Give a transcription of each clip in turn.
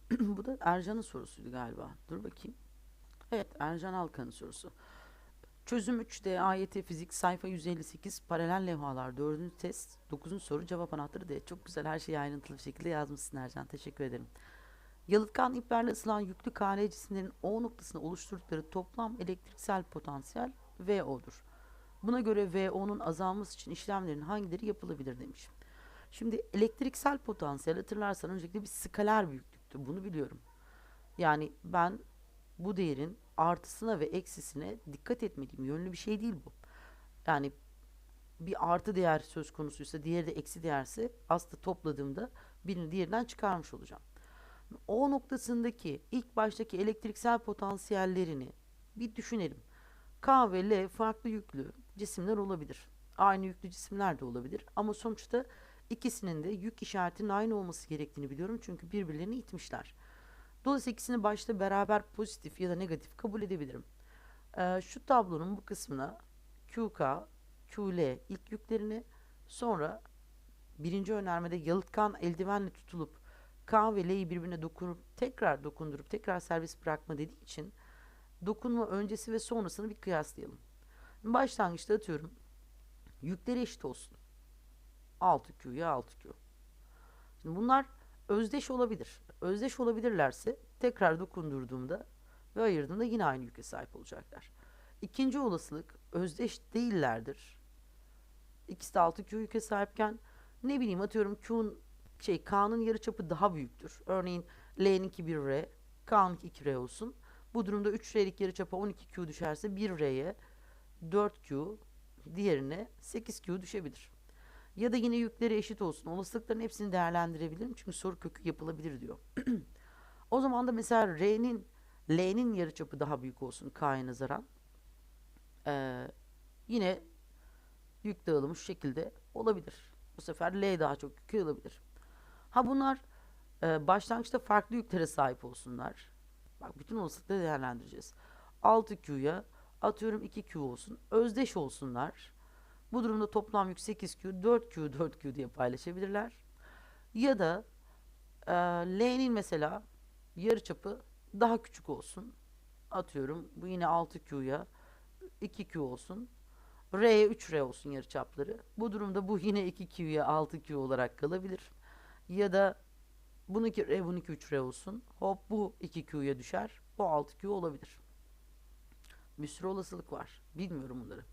bu da Ercan'ın sorusuydu galiba. Dur bakayım. Evet, Ercan Alkan'ın sorusu. Çözüm 3D AYT Fizik sayfa 158 paralel levhalar 4. test 9. soru cevap anahtarı D. Çok güzel her şeyi ayrıntılı bir şekilde yazmışsın Ercan. Teşekkür ederim. Yalıtkan iplerle ısılan yüklü KL cisimlerin O noktasını oluşturdukları toplam elektriksel potansiyel VO'dur. Buna göre VO'nun azalması için işlemlerin hangileri yapılabilir demiş. Şimdi elektriksel potansiyel hatırlarsan öncelikle bir skaler Bunu biliyorum. Yani ben bu değerin artısına ve eksisine dikkat etmeliyim. Yönlü bir şey değil bu. Yani bir artı değer söz konusuysa diğeri de eksi değerse aslında topladığımda birini diğerinden çıkarmış olacağım. O noktasındaki ilk baştaki elektriksel potansiyellerini bir düşünelim. K ve L farklı yüklü cisimler olabilir. Aynı yüklü cisimler de olabilir. Ama sonuçta ikisinin de yük işaretinin aynı olması gerektiğini biliyorum. Çünkü birbirlerini itmişler. Dolayısıyla ikisini başta beraber pozitif ya da negatif kabul edebilirim. Ee, şu tablonun bu kısmına QK, QL ilk yüklerini sonra birinci önermede yalıtkan eldivenle tutulup K ve L'yi birbirine dokunup tekrar dokundurup tekrar serbest bırakma dediği için dokunma öncesi ve sonrasını bir kıyaslayalım. Başlangıçta atıyorum yükleri eşit olsun. 6Q'ya 6Q. Şimdi bunlar özdeş olabilir. Özdeş olabilirlerse tekrar dokundurduğumda ve ayırdığımda yine aynı yüke sahip olacaklar. İkinci olasılık özdeş değillerdir. İkisi de 6Q yüke sahipken ne bileyim atıyorum Q'nun şey K'nın yarıçapı daha büyüktür. Örneğin L'ninki 1R, K'nınki 2R olsun. Bu durumda 3R'lik yarıçapa 12Q düşerse 1R'ye 4Q diğerine 8Q düşebilir. Ya da yine yükleri eşit olsun. Olasılıkların hepsini değerlendirebilirim. Çünkü soru kökü yapılabilir diyor. o zaman da mesela R'nin L'nin yarıçapı daha büyük olsun K'ya nazaran. Ee, yine yük dağılımı şu şekilde olabilir. Bu sefer L daha çok yük alabilir. Ha bunlar e, başlangıçta farklı yüklere sahip olsunlar. Bak bütün olasılıkları değerlendireceğiz. 6Q'ya atıyorum 2Q olsun. Özdeş olsunlar. Bu durumda toplam yük 8Q, 4Q, 4Q diye paylaşabilirler. Ya da e, L'nin mesela yarıçapı daha küçük olsun. Atıyorum bu yine 6Q'ya 2Q olsun. R'ye 3R olsun yarıçapları. Bu durumda bu yine 2Q'ya 6Q olarak kalabilir. Ya da bununki R, bununki 3R olsun. Hop bu 2Q'ya düşer. Bu 6Q olabilir. Bir sürü olasılık var. Bilmiyorum bunları.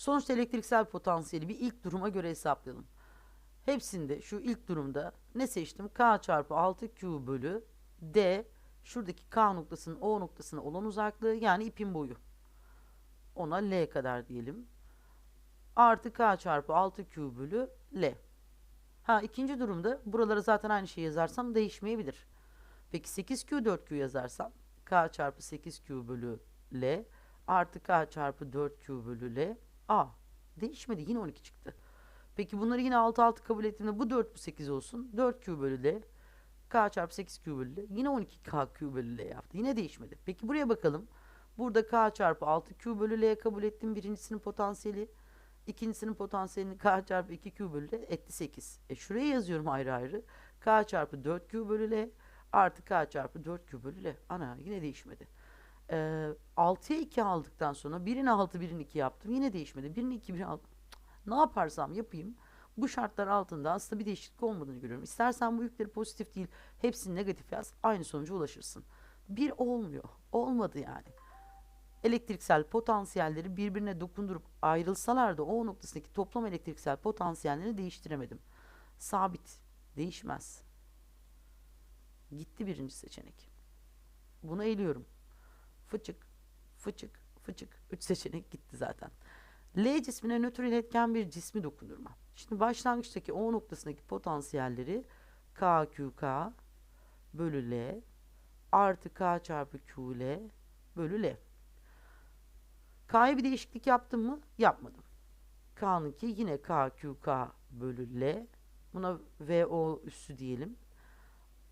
Sonuçta elektriksel potansiyeli bir ilk duruma göre hesaplayalım. Hepsinde şu ilk durumda ne seçtim? K çarpı 6Q bölü D şuradaki K noktasının O noktasına olan uzaklığı yani ipin boyu. Ona L kadar diyelim. Artı K çarpı 6Q bölü L. Ha ikinci durumda buralara zaten aynı şeyi yazarsam değişmeyebilir. Peki 8Q 4Q yazarsam K çarpı 8Q bölü L artı K çarpı 4Q bölü L A. Değişmedi yine 12 çıktı. Peki bunları yine 6 6 kabul ettiğimde bu 4 bu 8 olsun. 4Q bölü L K çarpı 8Q bölü L yine 12KQ bölü L yaptı. Yine değişmedi. Peki buraya bakalım. Burada K çarpı 6Q bölü L kabul ettim. Birincisinin potansiyeli. ikincisinin potansiyelini K çarpı 2Q bölü L etti 8. E şuraya yazıyorum ayrı ayrı. K çarpı 4Q bölü L artı K çarpı 4Q bölü L. Ana yine değişmedi. Ee, 6'ya 2 aldıktan sonra birini 6 birini 2 yaptım. Yine değişmedi. Birini 2 birini 6. Ne yaparsam yapayım bu şartlar altında aslında bir değişiklik olmadığını görüyorum. İstersen bu yükleri pozitif değil hepsini negatif yaz aynı sonuca ulaşırsın. Bir olmuyor. Olmadı yani. Elektriksel potansiyelleri birbirine dokundurup ayrılsalar da o noktasındaki toplam elektriksel potansiyellerini değiştiremedim. Sabit. Değişmez. Gitti birinci seçenek. Bunu eliyorum. Fıçık, fıçık, fıçık. Üç seçenek gitti zaten. L cismine nötr iletken bir cismi dokundurma. Şimdi başlangıçtaki O noktasındaki potansiyelleri KQK bölü L artı K çarpı QL bölü L. K'ya bir değişiklik yaptım mı? Yapmadım. K'nınki yine KQK bölü L. Buna VO üssü diyelim.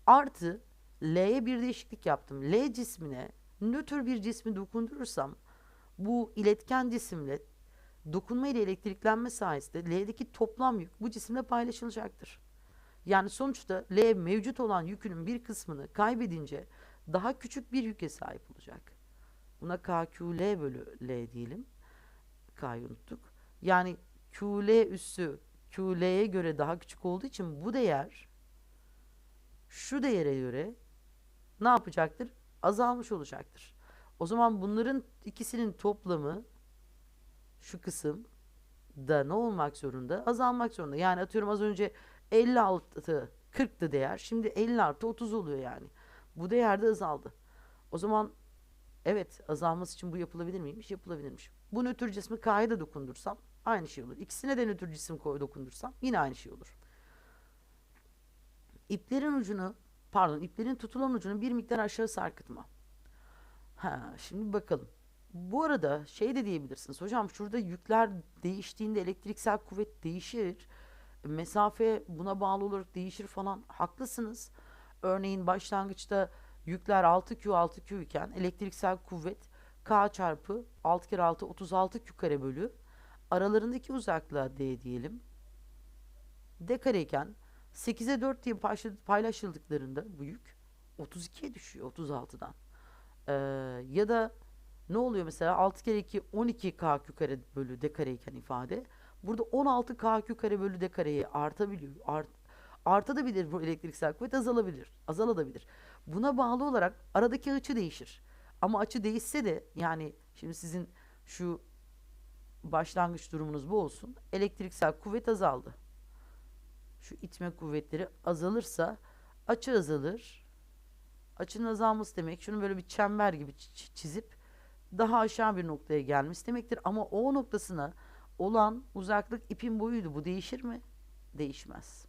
Artı L'ye bir değişiklik yaptım. L cismine nötr bir cismi dokundurursam bu iletken cisimle dokunma ile elektriklenme sayesinde L'deki toplam yük bu cisimle paylaşılacaktır. Yani sonuçta L mevcut olan yükünün bir kısmını kaybedince daha küçük bir yüke sahip olacak. Buna KQL bölü L diyelim. K'yı unuttuk. Yani QL üssü QL'ye göre daha küçük olduğu için bu değer şu değere göre ne yapacaktır? Azalmış olacaktır. O zaman bunların ikisinin toplamı şu kısım da ne olmak zorunda? Azalmak zorunda. Yani atıyorum az önce 56 40'tı değer. Şimdi 50 artı 30 oluyor yani. Bu değer de azaldı. O zaman evet azalması için bu yapılabilir miymiş? Yapılabilirmiş. Bu nötr cismi K'ya da dokundursam aynı şey olur. İkisine de nötr cisim dokundursam yine aynı şey olur. İplerin ucunu pardon iplerin tutulan ucunu bir miktar aşağı sarkıtma. Ha, şimdi bakalım. Bu arada şey de diyebilirsiniz. Hocam şurada yükler değiştiğinde elektriksel kuvvet değişir. Mesafe buna bağlı olarak değişir falan. Haklısınız. Örneğin başlangıçta yükler 6Q 6Q iken elektriksel kuvvet K çarpı 6 kere 6 36 Q kare bölü aralarındaki uzaklığa D diyelim. D kare iken 8'e 4 diye paylaşıldıklarında bu yük 32'ye düşüyor 36'dan. Ee, ya da ne oluyor mesela 6 kere 2 12 kq kare bölü d kare iken ifade. Burada 16 kq kare bölü d kareyi artabiliyor. Art, artabilir bu elektriksel kuvvet azalabilir. Azalabilir. Buna bağlı olarak aradaki açı değişir. Ama açı değişse de yani şimdi sizin şu başlangıç durumunuz bu olsun. Elektriksel kuvvet azaldı. Şu itme kuvvetleri azalırsa açı azalır. Açının azalması demek şunu böyle bir çember gibi çizip daha aşağı bir noktaya gelmiş demektir. Ama o noktasına olan uzaklık ipin boyuydu. Bu değişir mi? Değişmez.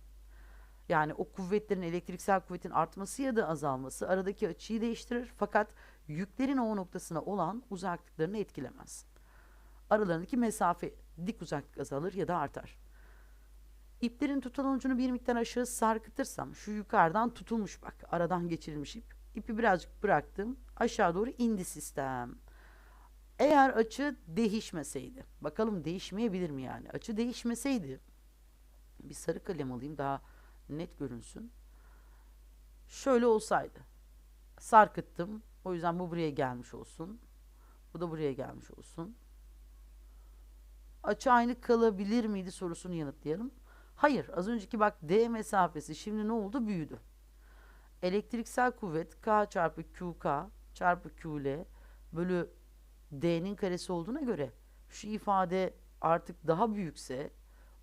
Yani o kuvvetlerin elektriksel kuvvetin artması ya da azalması aradaki açıyı değiştirir. Fakat yüklerin o noktasına olan uzaklıklarını etkilemez. Aralarındaki mesafe dik uzaklık azalır ya da artar. İplerin tutulan ucunu bir miktar aşağı sarkıtırsam şu yukarıdan tutulmuş bak aradan geçirilmiş ip. İpi birazcık bıraktım aşağı doğru indi sistem. Eğer açı değişmeseydi, bakalım değişmeyebilir mi yani? Açı değişmeseydi, bir sarı kalem alayım daha net görünsün. Şöyle olsaydı, sarkıttım, o yüzden bu buraya gelmiş olsun. Bu da buraya gelmiş olsun. Açı aynı kalabilir miydi sorusunu yanıtlayalım. Hayır, az önceki bak D mesafesi şimdi ne oldu? Büyüdü. Elektriksel kuvvet K çarpı QK çarpı QL bölü D'nin karesi olduğuna göre şu ifade artık daha büyükse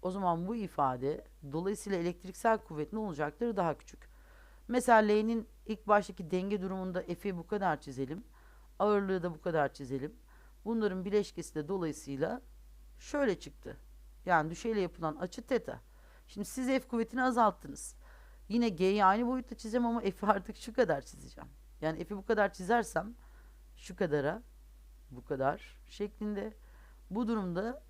o zaman bu ifade dolayısıyla elektriksel kuvvet ne olacaktır? Daha küçük. Mesela L'nin ilk baştaki denge durumunda F'i bu kadar çizelim. Ağırlığı da bu kadar çizelim. Bunların bileşkesi de dolayısıyla şöyle çıktı. Yani düşeyle yapılan açı teta. Şimdi siz F kuvvetini azalttınız. Yine G'yi aynı boyutta çizeceğim ama F'i artık şu kadar çizeceğim. Yani F'i bu kadar çizersem şu kadara bu kadar şeklinde. Bu durumda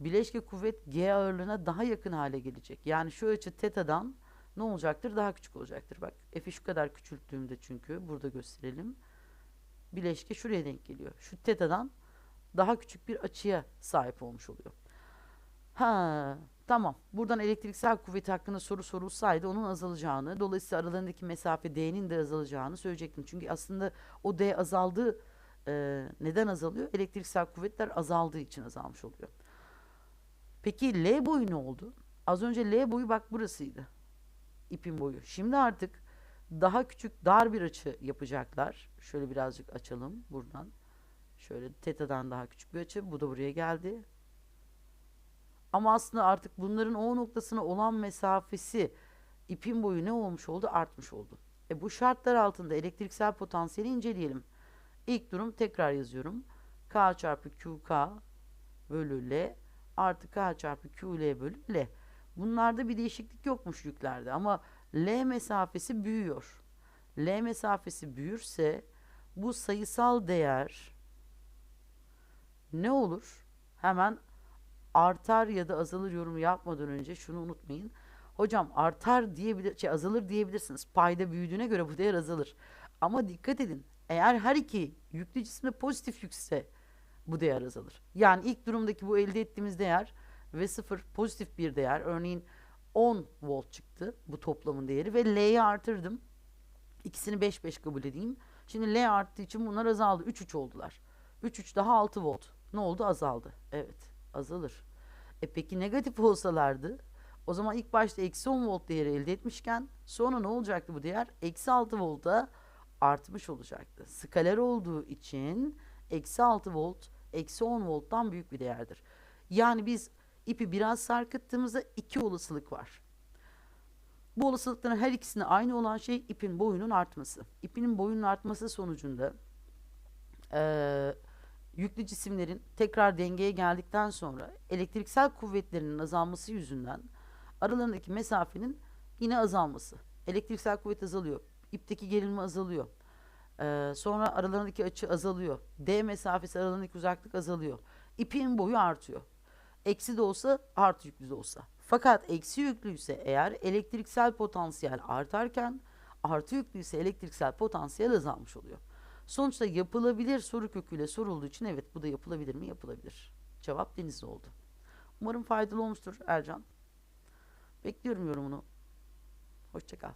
bileşke kuvvet G ağırlığına daha yakın hale gelecek. Yani şu açı teta'dan ne olacaktır? Daha küçük olacaktır. Bak F'i şu kadar küçülttüğümde çünkü burada gösterelim. Bileşke şuraya denk geliyor. Şu teta'dan daha küçük bir açıya sahip olmuş oluyor. Ha, tamam. Buradan elektriksel kuvvet hakkında soru sorulsaydı onun azalacağını, dolayısıyla aralarındaki mesafe D'nin de azalacağını söyleyecektim. Çünkü aslında o D azaldığı e, neden azalıyor? Elektriksel kuvvetler azaldığı için azalmış oluyor. Peki L boyu ne oldu? Az önce L boyu bak burasıydı. İpin boyu. Şimdi artık daha küçük dar bir açı yapacaklar. Şöyle birazcık açalım buradan. Şöyle tetadan daha küçük bir açı. Bu da buraya geldi. Ama aslında artık bunların O noktasına olan mesafesi ipin boyu ne olmuş oldu? Artmış oldu. E bu şartlar altında elektriksel potansiyeli inceleyelim. İlk durum tekrar yazıyorum. K çarpı QK bölü L artı K çarpı QL bölü L. Bunlarda bir değişiklik yokmuş yüklerde ama L mesafesi büyüyor. L mesafesi büyürse bu sayısal değer ne olur? Hemen artar ya da azalır yorumu yapmadan önce şunu unutmayın. Hocam artar diyebilir, şey azalır diyebilirsiniz. Payda büyüdüğüne göre bu değer azalır. Ama dikkat edin. Eğer her iki yüklü cisimde pozitif yükse bu değer azalır. Yani ilk durumdaki bu elde ettiğimiz değer ve sıfır pozitif bir değer. Örneğin 10 volt çıktı bu toplamın değeri ve L'yi artırdım. İkisini 5 5 kabul edeyim. Şimdi L arttığı için bunlar azaldı. 3 3 oldular. 3 3 daha 6 volt. Ne oldu? Azaldı. Evet, azalır. E peki negatif olsalardı o zaman ilk başta eksi 10 volt değeri elde etmişken sonra ne olacaktı bu değer? Eksi 6 volta artmış olacaktı. Skaler olduğu için eksi 6 volt eksi 10 volttan büyük bir değerdir. Yani biz ipi biraz sarkıttığımızda iki olasılık var. Bu olasılıkların her ikisine aynı olan şey ipin boyunun artması. İpinin boyunun artması sonucunda eee, yüklü cisimlerin tekrar dengeye geldikten sonra elektriksel kuvvetlerinin azalması yüzünden aralarındaki mesafenin yine azalması. Elektriksel kuvvet azalıyor. İpteki gerilme azalıyor. Eee, sonra aralarındaki açı azalıyor. D mesafesi aralarındaki uzaklık azalıyor. İpin boyu artıyor. Eksi de olsa artı yüklü de olsa. Fakat eksi yüklüyse eğer elektriksel potansiyel artarken artı yüklüyse elektriksel potansiyel azalmış oluyor. Sonuçta yapılabilir soru köküyle sorulduğu için evet bu da yapılabilir mi? Yapılabilir. Cevap Denizli oldu. Umarım faydalı olmuştur Ercan. Bekliyorum yorumunu. Hoşçakal.